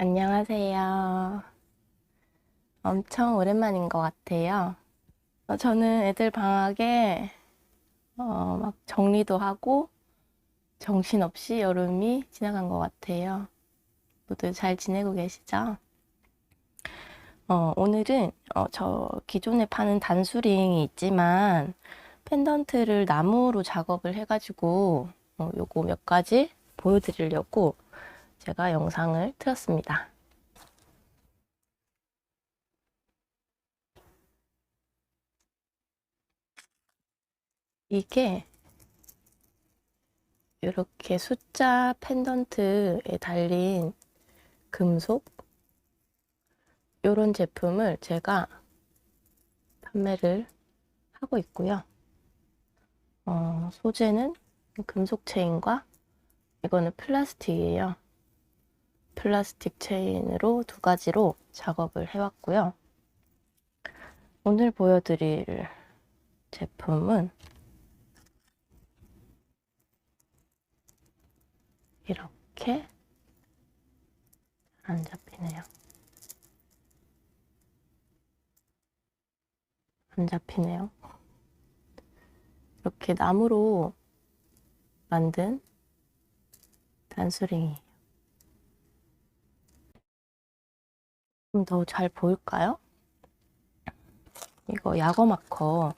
안녕하세요. 엄청 오랜만인 것 같아요. 어, 저는 애들 방학에 어, 막 정리도 하고 정신없이 여름이 지나간 것 같아요. 모두 잘 지내고 계시죠? 어, 오늘은 어, 저 기존에 파는 단수링이 있지만 펜던트를 나무로 작업을 해가지고 어, 요거 몇 가지 보여드리려고 제가 영상을 틀었습니다. 이게 이렇게 숫자 펜던트에 달린 금속 이런 제품을 제가 판매를 하고 있고요. 어, 소재는 금속 체인과 이거는 플라스틱이에요. 플라스틱 체인으로 두 가지로 작업을 해왔고요. 오늘 보여드릴 제품은 이렇게 안 잡히네요. 안 잡히네요. 이렇게 나무로 만든 단수링이 에요. 좀더잘 보일까요? 이거 야거 마커,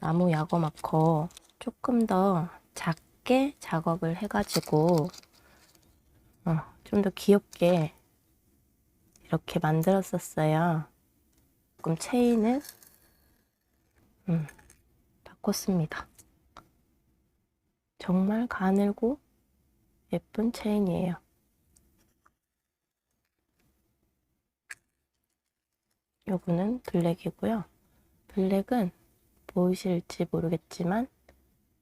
나무 야거 마커 조금 더 작게 작업을 해가지고 어, 좀 더 귀엽게 이렇게 만들었었어요. 조금 체인을 음, 바꿨습니다. 정말 가늘고 예쁜 체인이에요. 요거는 블랙이고요. 블랙은 보이실지 모르겠지만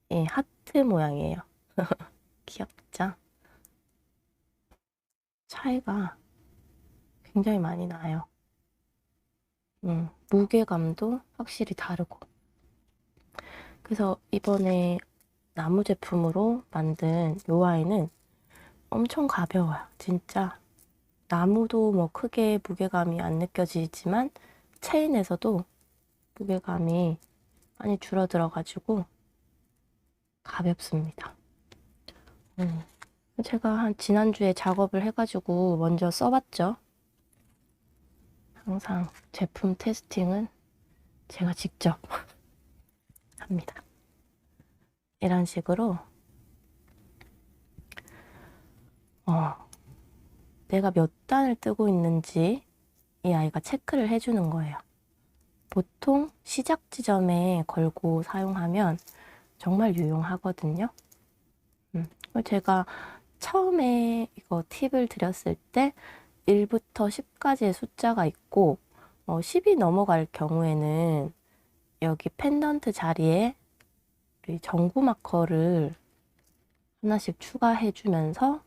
이 하트 모양이에요. 귀엽죠? 차이가 굉장히 많이 나요. 음, 무게감도 확실히 다르고. 그래서 이번에 나무 제품으로 만든 요 아이는 엄청 가벼워요. 진짜 나무도 뭐 크게 무게감이 안 느껴지지만 체인에서도 무게감이 많이 줄어들어 가지고 가볍습니다. 음. 제가 한 지난주에 작업을 해가지고 먼저 써봤죠. 항상 제품 테스팅은 제가 직접 합니다. 이런 식으로 어, 내가 몇 단을 뜨고 있는지 이 아이가 체크를 해주는 거예요. 보통 시작 지점에 걸고 사용하면 정말 유용하거든요. 음, 제가 처음에 이거 팁을 드렸을 때 1부터 10까지의 숫자가 있고 어, 10이 넘어갈 경우에는 여기 펜던트 자리에 전구 마커를 하나씩 추가해 주면서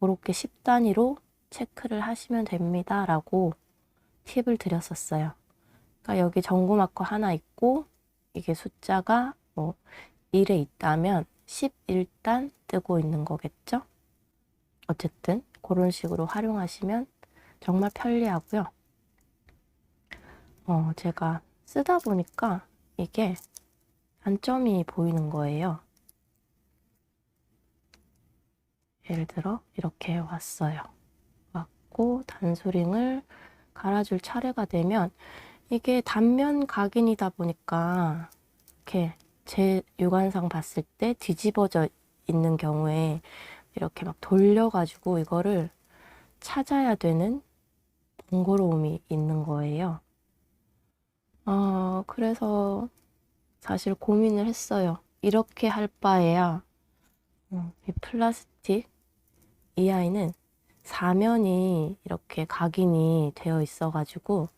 그렇게 10단위로 체크를 하시면 됩니다. 라고 팁을 드렸었어요. 그러니까 여기 전구 마커 하나 있고 이게 숫자가 뭐 1에 있다면 11단 뜨고 있는 거겠죠? 어쨌든 그런 식으로 활용하시면 정말 편리하고요. 어, 제가 쓰다 보니까 이게 단점이 보이는 거예요. 예를 들어 이렇게 왔어요. 왔고 단수링을 갈아줄 차례가 되면 이게 단면 각인이다 보니까 이렇게 제 육안상 봤을 때 뒤집어져 있는 경우에 이렇게 막 돌려가지고 이거를 찾아야 되는 번거로움이 있는 거예요. 어, 그래서 사실 고민을 했어요. 이렇게 할 바에야 음, 이 플라스틱 이 아이는 사면이 이렇게 각인이 되어 있어가지고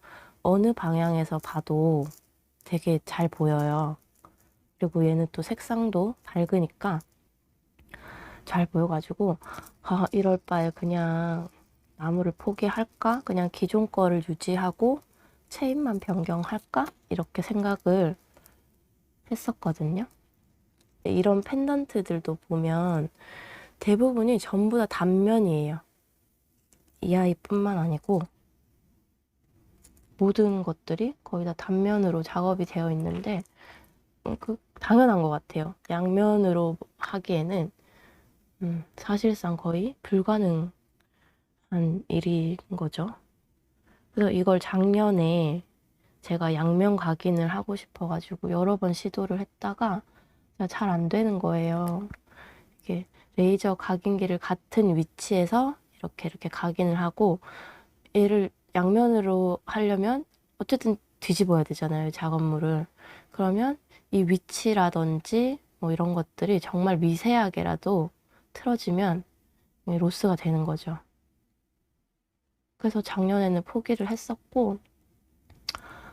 어느 방향에서 봐도 되게 잘 보여요. 그리고 얘는 또 색상도 밝으니까 잘 보여가지고 아, 이럴 바에 그냥 나무를 포기할까? 그냥 기존 거를 유지하고 체인만 변경할까? 이렇게 생각을 했었거든요. 이런 펜던트들도 보면 대부분이 전부 다 단면이에요. 이 아이뿐만 아니고 모든 것들이 거의 다 단면으로 작업이 되어 있는데 음, 그 당연한 것 같아요. 양면으로 하기에는 음, 사실상 거의 불가능한 일인 거죠. 그래서 이걸 작년에 제가 양면 각인을 하고 싶어가지고 여러 번 시도를 했다가 잘 안 되는 거예요. 이게 레이저 각인기를 같은 위치에서 이렇게 이렇게 각인을 하고 얘를 양면으로 하려면 어쨌든 뒤집어야 되잖아요, 작업물을. 그러면 이 위치라든지 뭐 이런 것들이 정말 미세하게라도 틀어지면 이 로스가 되는 거죠. 그래서 작년에는 포기를 했었고,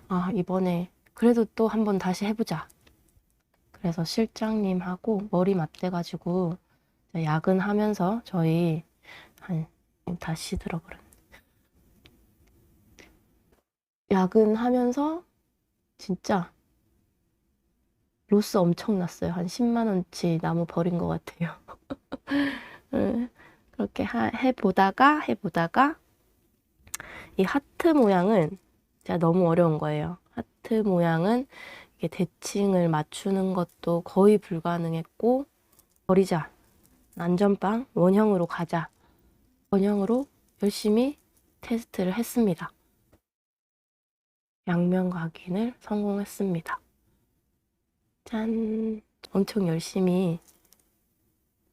아, 이번에 그래도 또 한번 다시 해보자. 그래서 실장님하고 머리 맞대가지고 야근하면서 저희 한 다 시 들어버렸네. 야근하면서 진짜 로스 엄청 났어요. 한 10만 원치 나무 버린 것 같아요. 음, 그렇게 하- 해보다가 해보다가 이 하트 모양은 제가 너무 어려운 거예요. 하트 모양은 이게 대칭을 맞추는 것도 거의 불가능했고 버리자. 안전빵 원형으로 가자. 원형으로 열심히 테스트를 했습니다. 양면 각인을 성공했습니다. 짠! 엄청 열심히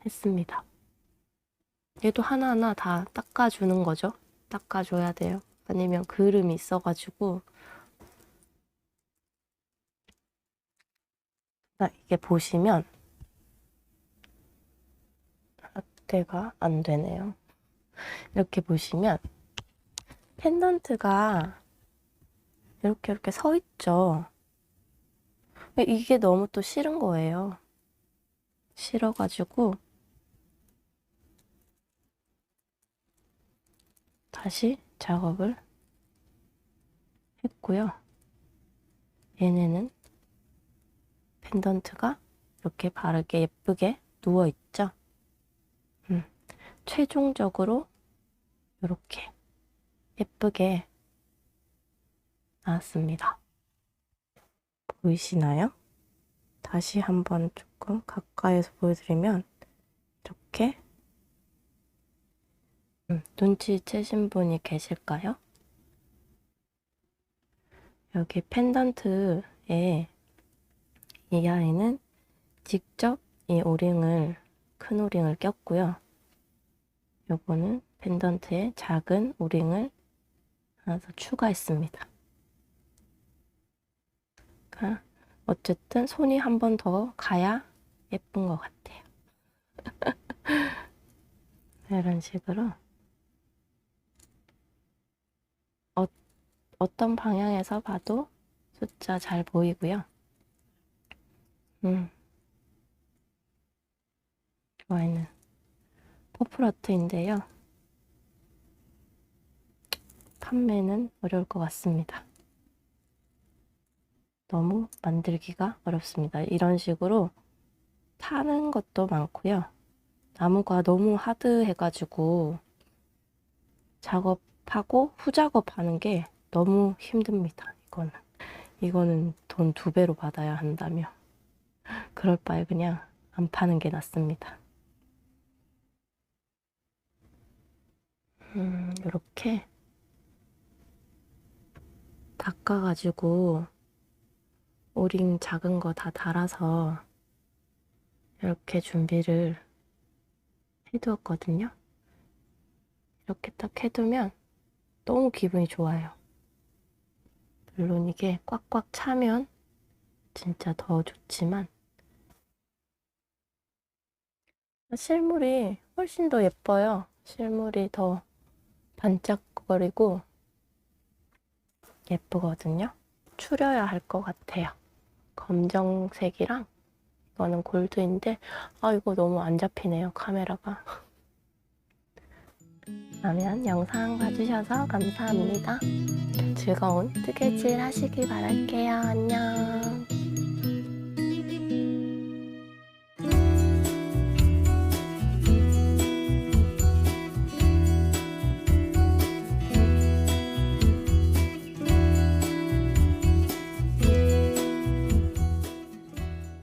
했습니다. 얘도 하나하나 다 닦아주는 거죠. 닦아줘야 돼요. 아니면 그름이 있어가지고 자, 이게 보시면 확대가 안 되네요. 이렇게 보시면 펜던트가 이렇게 이렇게 서 있죠. 이게 너무 또 싫은 거예요. 싫어가지고 다시 작업을 했고요. 얘네는 펜던트가 이렇게 바르게 예쁘게 누워 있죠. 음, 최종적으로 이렇게 예쁘게 나왔습니다. 보이시나요? 다시 한번 조금 가까이서 보여드리면 이렇게 음, 눈치채신 분이 계실까요? 여기 펜던트에 이 아이는 직접 이 오링을 큰 오링을 꼈고요. 요거는 펜던트에 작은 오링을 하나 더 추가했습니다. 그러니까 어쨌든 손이 한 번 더 가야 예쁜 것 같아요. 이런 식으로 어, 어떤 방향에서 봐도 숫자 잘 보이고요. 음. 좋아하는 퍼플 아트인데요. 판매는 어려울 것 같습니다. 너무 만들기가 어렵습니다. 이런 식으로 타는 것도 많고요. 나무가 너무 하드해가지고 작업하고 후작업하는 게 너무 힘듭니다. 이거는 이거는 돈 두 배로 받아야 한다며 그럴 바에 그냥 안 파는 게 낫습니다. 음, 이렇게 닦아가지고 오링 작은 거 다 달아서 이렇게 준비를 해두었거든요. 이렇게 딱 해두면 너무 기분이 좋아요. 물론 이게 꽉꽉 차면 진짜 더 좋지만 실물이 훨씬 더 예뻐요. 실물이 더 반짝거리고 예쁘거든요. 추려야 할 것 같아요. 검정색이랑 이거는 골드인데 아 이거 너무 안 잡히네요 카메라가 그러면 영상 봐주셔서 감사합니다 즐거운 뜨개질 하시길 바랄게요 안녕